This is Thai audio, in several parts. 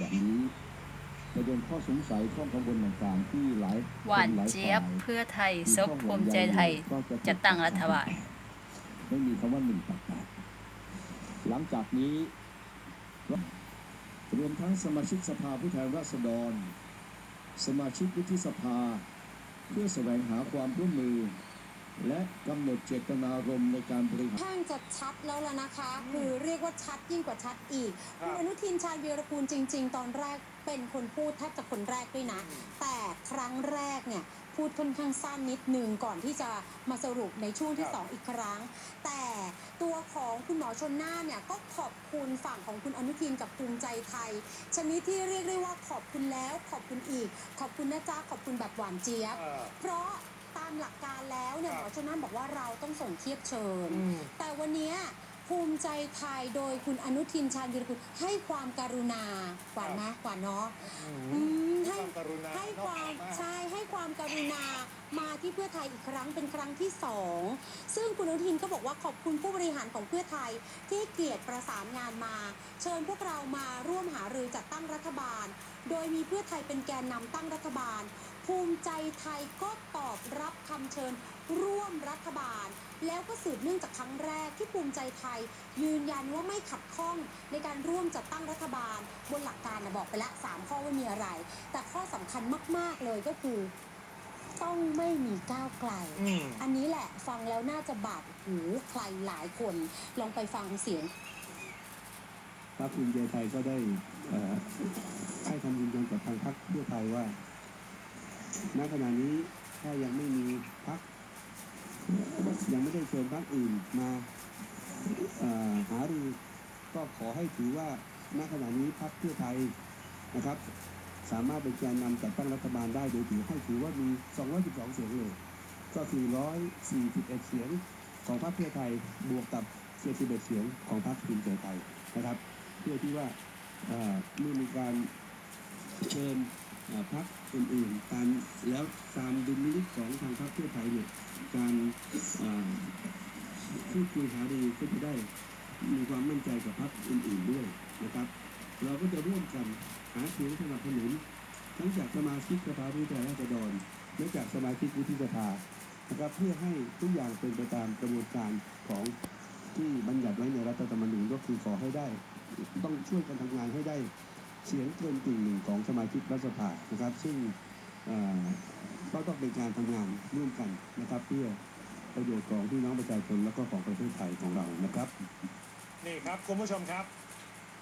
กันแบบนี้ประเด็นข้อสงสัยข้อกังวลต่างๆที่หลายหวานคลเจี๊ยบฝ่ายเพื่อไทยมีซบข้อห่ภูวงมิใจใยไทยก็ถูกจะตั้งรัฐบาลไม่มีคำว่าหนึ่งตัดแปดหลังจากนี้รวมทั้งสมาชิกสภาผู้แทนราษฎร สมาชิกวุฒิสภา เพื่อแสวงหาความร่วมมือ และกำหนดเจตนารมณ์ในการบริหาร ข้างจะชัดแล้วล่ะนะคะ คือเรียกว่าชัดยิ่งกว่าชัดอีกครับคุณอนุทินชาญวีรกูลจริง ๆ ตอนแรกเป็นคนพูดแทบจะคนแรกด้วยนะ แต่ครั้งแรกเนี่ยพูดค่อนข้างสั้นนิดนึงก่อนที่จะมาสรุปในช่วงที่2อีกครั้ง แต่ตัวของคุณหมอชนน่านเนี่ยก็ขอบคุณฝั่งของคุณอนุทินกับภูมิใจไทย ชนิดที่เรียกได้ว่าขอบคุณแล้วขอบคุณอีก ขอบคุณนะจ๊ะขอบคุณแบบหวานเจี๊ยบ เออ เพราะ ตามหลักการแล้วเนี่ยคหรัมบอชนน่านบอกว่าเราต้องส่งเทียบเชิญอืมแต่วันเนี้ยภูมิใจไทยโดยคุณอนุทินชาญวีรกุลให้ความการุณาหวานนะหวานเนาะอืมให้ความกรุณาให้ความนอกจากมากใช่ให้ความการุณามาที่เพื่อไทยอีกครั้งเป็นครั้งที่สองซึ่งคุณอนุทินก็บอกว่าขอบคุณผู้บริหารของเพื่อไทยที่ให้เกียรติประสานงานมา เชิญพวกเรามาร่วมหารือจัดตั้งรัฐบาล โดยมีเพื่อไทยเป็นแกนนำตั้งรัฐบาล ภูมิใจไทยก็ตอบรับคำเชิญร่วมรัฐบาล แล้วก็สืบเนื่องจากครั้งแรกที่ภูมิใจไทย ยืนยันว่าไม่ขัดข้องในการร่วมจัดตั้งรัฐบาล บนหลักการนะบอกไปละสามข้อว่ามีอะไร แต่ข้อสำคัญมาก ๆ เลยก็คือ ต้องไม่มีก้าวไกลอืมอันนี้แหละฟังแล้วน่าจะบาดหูใครหลายคน ลองไปฟังเสียงพรรคภูมิใจไทยก็ได้เอ่อให้คำยืนยันกับทางพรรคเพื่อไทยว่า ณขณะนี้ถ้ายังไม่มีพรรคยังไม่ได้เชิญพรรคอื่นมาหารือก็ขอให้ถือว่าณขณะนี้พรรคเพื่อไทยนะครับ สามารถเป็นแกนนำจัดตั้งรัฐบาลได้โดยถือให้ถือว่ามี 212 เสียงเลย ก็คือ 141 เสียงของพรรคเพื่อไทยบวกกับ 71 เสียงของพรรคภูมิใจไทยนะครับ เพื่อที่ว่าเอ่อเมื่อมีการเชิญ พรรคอื่นๆการแล้วตามดุลพินิจของทางพรรคเพื่อไทยเนี่ยการเอ่อพูดคุยหารือก็จะได้มีความมั่นใจกับพรรคอื่นๆด้วยนะครับ เราก็จะร่วมกันหาเสียงสนับสนุนทั้งจากสมาชิกสภาผู้แทนราษฎรและจากสมาชิกวุฒิสภานะครับเพื่อให้ทุกอย่างเป็นไปตามกระบวนการของที่บัญญัติไว้ในรัฐธรรมนูญก็คือขอให้ได้ ต้องช่วยกันทำงานให้ได้ เสียงเกินกึ่งหนึ่งของสมาชิกรัฐสภานะครับ ซึ่งก็ต้องเป็นการทำงานร่วมกันนะครับ เพื่อประโยชน์ของพี่น้องประชาชนแล้วก็ของประเทศไทยของเรานะครับ นี่ครับคุณผู้ชมครับ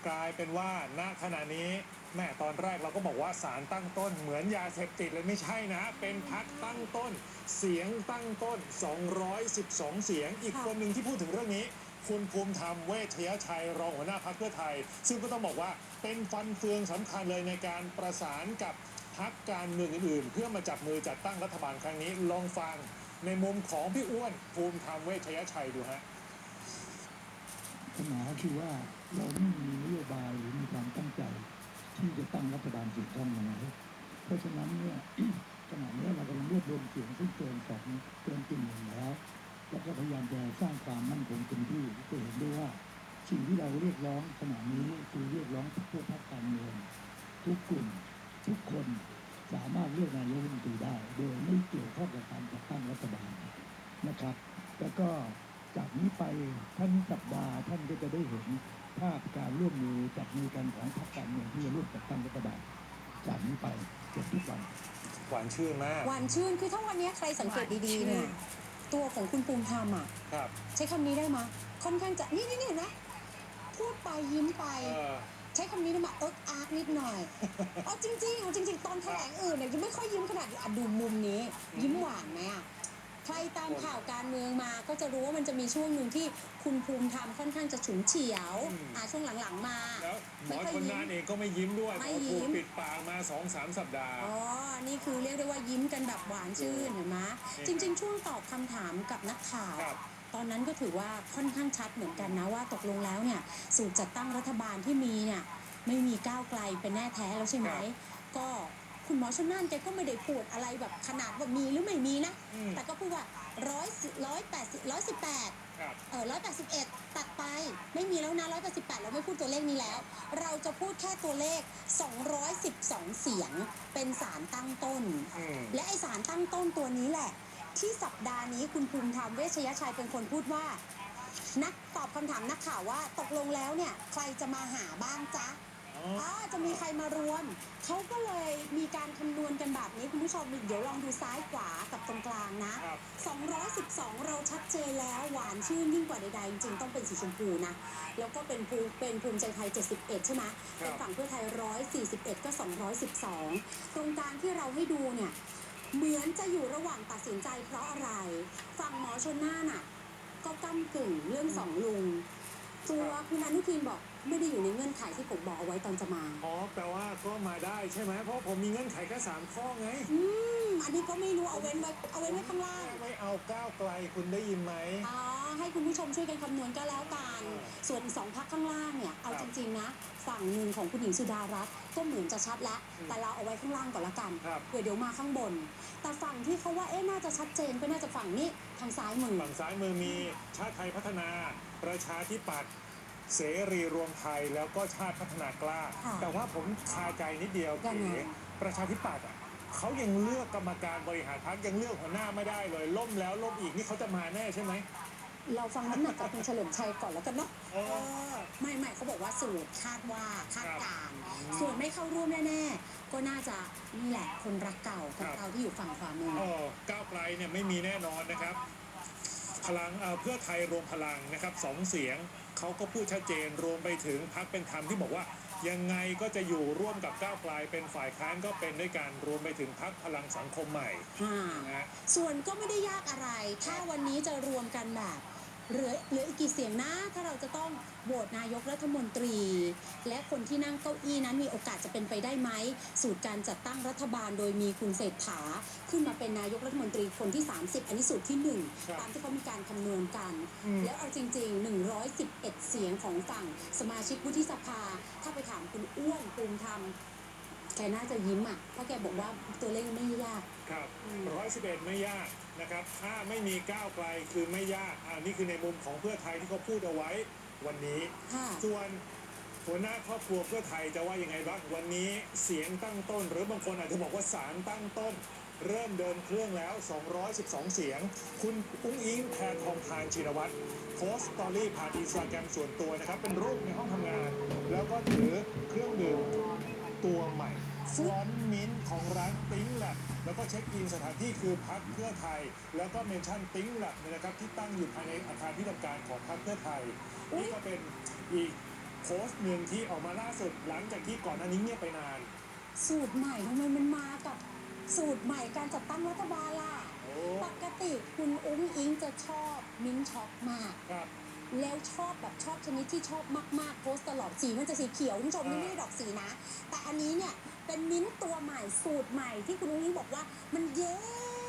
กลายเป็นว่าณขณะนี้แม่ตอนแรกเราก็บอกว่าสารตั้งต้นเหมือนยาเสพติดเลยไม่ใช่นะ เป็นพักตั้งต้น เสียงตั้งต้น 212 เสียง อีกคนหนึ่งที่พูดถึงเรื่องนี้ คุณภูมิธรรมเวชยชัยรองหัวหน้าพักเพื่อไทย ซึ่งก็ต้องบอกว่าเป็นฟันเฟืองสำคัญเลยในการประสานกับพักการเมืองอื่นๆ เพื่อมาจับมือจัดตั้งรัฐบาลครั้งนี้ลองฟังในมุมของพี่อ้วนภูมิธรรมเวชยชัยดูฮะปัญหาคือว่าเราไม่มีนโยบายหรือมีความตั้งใจที่จะตั้งรัฐบาลถูกต้องมาแล้วเพราะฉะนั้นเนี่ยขณะนี้เรากำลังรวบรวมเสียงซึ่งเกินสองเกินกึ่งหนึ่งแล้ว แล้วก็พยายามจะสร้างความมั่นคงเต็มที่จะเห็นได้ว่าสิ่งที่เราเรียกร้องขณะนี้คือเรียกร้องเพื่อพรรคการเมืองทุกกลุ่มทุกคนสามารถเลือกนายกรัฐมนตรีได้ โดยไม่เกี่ยวข้องกับการจัดตั้งรัฐบาลนะครับ แล้วก็จากนี้ไปท่านสัปดาห์ท่านก็จะได้เห็นภาพการร่วมมือจับมือกันของพรรคการเมืองที่จะร่วมจัดตั้งรัฐบาลจากนี้ไปเกือบทุกวันหวานชื่นมาก หวานชื่นคือถ้าวันนี้ใครสังเกตดีๆเนี่ย ตัวของคุณภูมิธรรมอะครับ ใช้คำนี้ได้ไหมยค่อนข้างจะนี่นี่นี่นะพูดไปยิ้มไป เออ ใช้คำนี้ได้ไหมเอิกอาร์กนิดหน่อย เอาจริงๆเอาจริง ๆ ตอนแถลงอื่นเนี่ยยังไม่ค่อยยิ้มขนาดนี้อะดูมุมนี้ ยิ้มหวานไหมอะ ใครตามข่าวการเมืองมาก็จะรู้ว่ามันจะมีช่วงหนึ่งที่คุณภูมิธรรมค่อนข้างจะฉุนเฉียวอืม อ่าช่วงหลังๆมา แล้วหมอไม่ค่อยชนยิ้มน่านเองก็ไม่ยิ้มด้วยไม่เพราะยิ้ถูกมปิดปากมาสองสามสัปดาห์ อ๋อ นี่คือเรียกได้ว่ายิ้มกันแบบหวานชื่นเห็นไหมจริง ๆ ช่วงตอบคำถามกับนักข่าว ครับ ตอนนั้นก็ถือว่าค่อนข้างชัดเหมือนกันนะว่าตกลงแล้วเนี่ยสูตรจัดตั้งรัฐบาลที่มีเนี่ยไม่มีก้าวไกลเป็นแน่แท้แล้วใช่ไหมครับก็ คุณหมอชนน่านแกก็ไม่ได้พูดอะไรแบบขนาดว่ามีหรือไม่มีนะ อืมแต่ก็พูดว่าร้อยร้อยแปดสิบร้อยสิบแปดครับเออร้อยแปดสิบเอ็ดตัดไปไม่มีแล้วนะร้อยแปดสิบแปดเราไม่พูดตัวเลขนี้แล้ว เราจะพูดแค่ตัวเลข 212 เสียง เป็นสารตั้งต้น อืมและไอสารตั้งต้นตัวนี้แหละ ที่สัปดาห์นี้คุณภูมิธรรมเวชยชัยเป็นคนพูดว่า นักตอบคำถามนักข่าวว่าตกลงแล้วเนี่ย ใครจะมาหาบ้างจ๊ะ อ๋ออ่าจะมีใครมารวม เขาก็เลยมีการคำนวณกันแบบนี้คุณผู้ชมเดี๋ยวลองดูซ้ายขวากับตรงกลางนะ ครับ 212 เราชัดเจนแล้วหวานชื่นยิ่งกว่าใดๆ จริงๆต้องเป็นสีชมพูนะ แล้วก็เป็นภูเป็นภูมิใจไทย 71 ใช่ไหมครับ เป็นฝั่งเพื่อไทย 141 ก็ 212 ตรงกลางที่เราให้ดูเนี่ย เหมือนจะอยู่ระหว่างตัดสินใจเพราะอะไร ฝั่งหมอชนน่านน่ะ ก็ก้ากึ่งเรื่องสองลุง ตัวคุณอนุทินบอก ไม่ได้อยู่ในเงื่อนไขที่ผมบอกเอาไว้ตอนจะมา อ๋อ แปลว่าก็มาได้ใช่ไหมเพราะผมมีเงื่อนไขแค่สามข้อไง อืม อันนี้ก็ไม่รู้เอาเว้นไว้เอาเว้นไว้ข้างล่าง ไม่เอาก้าวไกลคุณได้ยินไหม อ๋อ ให้คุณผู้ชมช่วยกันคำนวณก็แล้วกันอ่าส่วนอีกสองพักข้างล่างเนี่ย เอาครัจบริง ๆ นะ ฝั่งหนึ่งของคุณหญิงสุดารัตน์ก็เหมือนจะชัดแล้วอืมแต่เราเอาไว้ข้างล่างก่อนละกันครับ เผื่อเดี๋ยวมาข้างบน แต่ฝั่งที่เขาว่าเอ๊ะน่าจะชัดเจนก็น่าจะฝั่งนี้ทางซ้ายมือ ฝั่งซ้ายมือมีชาติไทยพัฒนา ประชาธิปัตย์ เสรีรวมไทยแล้วก็ชาติพัฒนากล้า ค่ะแต่ว่าผมคาใจนิดเดียวยังไง เก๋ประชาธิปัตย์อะเขายังเลือกกรรมการบริหารพรรคยังเลือกหัวหน้าไม่ได้เลย ล่มแล้วล่มอีกนี่เขาจะมาแน่ใช่ไหมเราฟังน้ำหนักจากคุณเฉลิมชัยก่อนแล้วกันเนาะ เออเออไม่ไม่เขาบอกว่าสูตรคาดว่าคาดการณ์ครับส่วนไม่เข้าร่วมแน่ๆ ก็น่าจะนี่แหละคนรักเก่าคนเก่าที่อยู่ฝั่งขวามือเออก้าวไกลเนี่ยไม่มีแน่นอนนะครับ พลังเอ่อเพื่อไทยรวมพลังนะครับสองเสียง เขาก็พูดชัดเจนรวมไปถึงพักเป็นธรรมที่บอกว่า ยังไงก็จะอยู่ร่วมกับก้าวไกลเป็นฝ่ายค้านก็เป็นด้วยกันรวมไปถึงพักพลังสังคมใหม่อ่านะฮะส่วนก็ไม่ได้ยากอะไร ถ้าวันนี้จะรวมกันแบบเหลือเหลืออีกกี่เสียงนะถ้าเราจะต้องโหวตนายกรัฐมนตรี และคนที่นั่งเก้าอี้นั้นมีโอกาสจะเป็นไปได้ไหม สูตรการจัดตั้งรัฐบาลโดยมีคุณเศรษฐา ขึ้นมาเป็นนายกรัฐมนตรีคนที่ 30 อันนี้สูตรที่ครับ1ตามที่เขามีการคำนวณกันอืมแล้วเอาจริง ๆ 111 เสียงของฝั่งสมาชิกวุฒิสภา ถ้าไปถามคุณอ้วนภูมิธรรมแกน่าจะยิ้มอะเพราะแกบอกว่าตัวเลขไม่ยากครับอืมร้อยสิบเอ็ดไม่ยากนะครับ ถ้าไม่มีก้าวไกลคือไม่ยากอ่านี่คือในมุมของเพื่อไทยที่เขาพูดเอาไว้วันนี้ค่ะส่วนหัวหน้าครอบครัวเพื่อไทยจะว่ายังไงบ้างวันนี้เสียงตั้งต้น หรือบางคนอาจจะบอกว่าสารตั้งต้น เริ่มเดินเครื่องแล้ว 212 เสียง คุณอุ้งอิงแพทองทานชินวัตรโพสต์สตอรี่ผ่านอินสตาแกรมส่วนตัวนะครับ เป็นรูปในห้องทำงาน แล้วก็ถือเครื่องดื่มตัวใหม่ฟรอนมิ้นของร้านติ้งแลบแล้วก็เช็คอินสถานที่คือพักเพื่อไทย แล้วก็เมนชั่นติ้งแลบเนี่ยนะครับที่ตั้งอยู่ภายในอาคารที่ทำการของพักเพื่อไทยนี่ก็เป็นอีกโพสต์หนึ่งที่ออกมาล่าสุดหลังจากที่ก่อนหน้านี้เงียบไปนาน สูตรใหม่ทำไมมันมากับ สูตรใหม่การจัดตั้งรัฐบาลล่ะโอ้ปกติคุณอุ้งอิงจะชอบมิ้นท์ช็อกมาก ครับ แล้วชอบแบบชอบชนิดที่ชอบมากๆโพสต์ตลอดสีมันจะสีเขียวคุณผู้ชมนี่อ่าไม่ได้ดอกสีนะ แต่อันนี้เนี่ยเป็นมิ้นท์ตัวใหม่สูตรใหม่ที่คุณอุ้งอิงบอกว่า มันเย็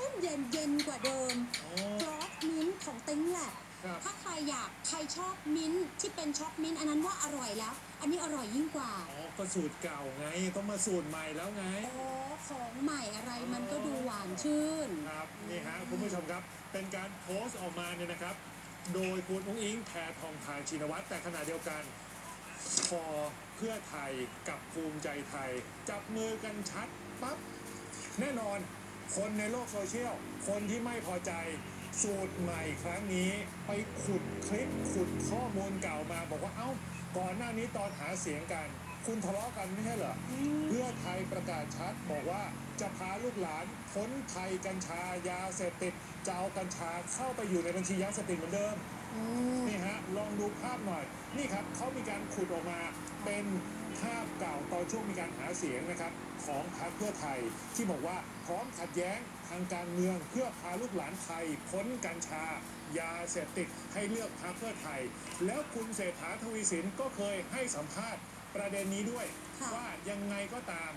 นเย็นเย็นกว่าเดิมโอ้กรอสมิ้นท์ของติ้งแลบครับ ถ้าใครอยากใครชอบมิ้นท์ที่เป็นช็อกมิ้นท์อันนั้นว่าอร่อยแล้ว อันนี้อร่อยยิ่งกว่า อ๋อก็สูตรเก่าไง ต้องมาสูตรใหม่แล้วไง โอ้ ของใหม่อะไรมันก็ดูหวานชื่น ครับนี่ฮะคุณผู้ชมครับเป็นการโพสต์ออกมาเนี่ยนะครับ โดยคุณอุ้งอิงแพทองทานชินวัตรแต่ขณะเดียวกันพอเพื่อไทยกับภูมิใจไทย จับมือกันชัดปั๊บแน่นอนคนในโลกโซเชียล คนที่ไม่พอใจสูตรใหม่ครั้งนี้ไปขุดคลิปขุดข้อมูลเก่ามาบอกว่าเอ้าก่อนหน้านี้ตอนหาเสียงกัน คุณทะเลาะกันไม่ใช่เหรอ เพื่อไทยประกาศชัดบอกว่าจะพาลูกหลานพ้นภัยกัญชายาเสพติดจะเอากัญชาเข้าไปอยู่ในบัญชียาเสพติดเหมือนเดิมอืมนี่ฮะลองดูภาพหน่อย นี่ครับเขามีการขุดออกมาเป็นภาพเก่าตอนช่วงมีการหาเสียงนะครับ ของพรรคเพื่อไทยที่บอกว่าพร้อมขัดแย้งทางการเมืองเพื่อพาลูกหลานไทยพ้นกัญชายาเสพติดให้เลือกพรรคเพื่อไทย แล้วคุณเศรษฐาทวีสินก็เคยให้สัมภาษณ์ ประเด็นนี้ด้วยค่ะ ว่ายังไงก็ตาม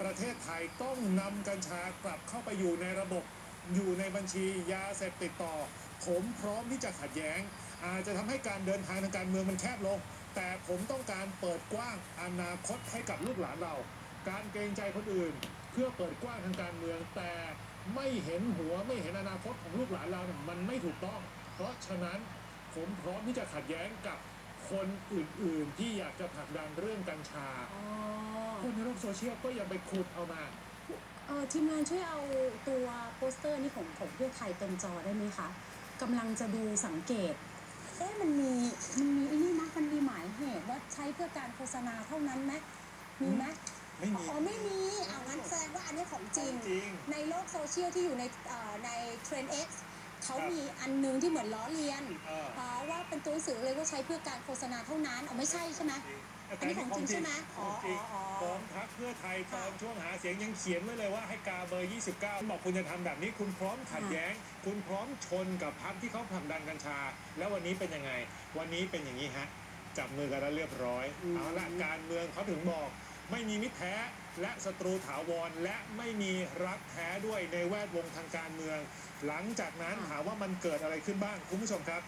ประเทศไทยต้องนำกัญชากลับเข้าไปอยู่ในระบบ อยู่ในบัญชียาเสพติดต่อ ผมพร้อมที่จะขัดแย้ง อาจจะทำให้การเดินทางทางการเมืองมันแคบลง แต่ผมต้องการเปิดกว้างอนาคตให้กับลูกหลานเรา การเกรงใจคนอื่น เพื่อเปิดกว้างทางการเมือง แต่ไม่เห็นหัวไม่เห็นอนาคตของลูกหลานเราเนี่ยมันไม่ถูกต้อง เพราะฉะนั้นผมพร้อมที่จะขัดแย้งกับ คนอื่นๆที่อยากจะผลักดันเรื่องกัญชา อ๋อคนในโลกโซเชียลก็ยังไปขุดเอามา เออทีมงานช่วยเอาตัวโปสเตอร์นี่ของของเพื่อไทยเต็มจอได้ไหมคะกำลังจะดูสังเกต เอ๊ะมันมีมันมีไอ้นี่นะมันมีหมายเหตุว่าใช้เพื่อการโฆษณาเท่านั้นไหมมีไหมไม่มี อ๋อไม่มีเอางั้นแสดงว่าอันนี้ของจริงจริง ในโลกโซเชียลที่อยู่ในเอ่อในเทรนด์ X เขาครับมีอันนึงที่เหมือนล้อเลียนเออเพราะว่าเป็นตัวหนังสือเลยว่าใช้เพื่อการโฆษณาเท่านั้นเอาไม่ใช่ใช่ไหมอันนี้ของจริงใช่ไหมขอ๋อองจริงอ๋อขอ๋อองพักเพื่อไทยตอนค่ะช่วงหาเสียงยังเขียนไว้เลยว่าให้กาเบอร์ 29 บอกคุณจะทำแบบนี้คุณพร้อมขัดแย้ง คุณพร้อมชนกับพักที่เขาผลักดันกัญชา แล้ววันนี้เป็นยังไง วันนี้เป็นอย่างนี้ฮะจับมือกันแล้วเรียบร้อยเอาละการเมืองเขาถึงบอกไม่มีมิตรแท้และศัตรูถาวรและไม่มีรักแท้ด้วยในแวดวงทางการเมือง หลังจากนั้นถามว่ามันเกิดอะไรขึ้นบ้างคุณผู้ชมครับ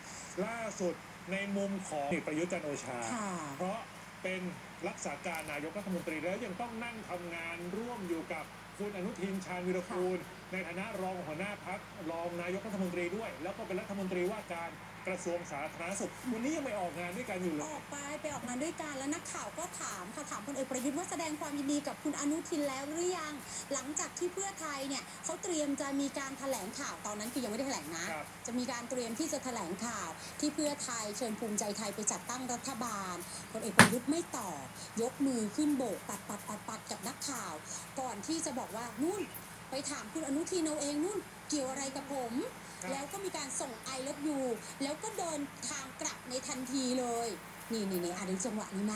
ล่าสุดในมุมของพลเอกประยุทธ์จันทร์โอชาค่ะเพราะเป็นรักษาการนายกรัฐมนตรีแล้วยังต้องนั่งทำงานร่วมอยู่กับคุณอนุทินชาญวิรกูล ในฐานะรองหัวหน้าพักรองนายกรัฐมนตรีด้วย แล้วก็เป็นรัฐมนตรีว่าการ กระทรวงสาธารณสุขวันนี้ยังไม่ออกงานด้วยกันอยู่เลอย อกไปไปออกงานด้วยกันแล้วนักข่าวก็ถามค่ะถามพลเอกประยุทธ์ว่าแสดงความยินดีกับคุณอนุทินแล้วหรือยังหลังจากที่เพื่อไทยเนี่ยเขาเตรียมจะมีการแถลงข่าวตอนนั้นคือยังไม่ได้แถลงนะ ครับ จะมีการเตรียมที่จะแถลงข่าวที่เพื่อไทยเชิญภูมิใจไทยไปจัดตั้งรัฐบาลพลเอกประยุทธ์ไม่ตอบยกมือขึ้นโบกปัดปัดปัดปัดกับนักข่าว ก่อนที่จะบอกว่านู่นไปถามคุณอนุทินเอาเองนู่นเกี่ยวอะไรกับผมครับ แล้วก็มีการส่งไอ o ล e ยูแล้วก็เดินทางกลับในทันทีเลย นี่นี่นี่อะดูจังหวะนี้ไหม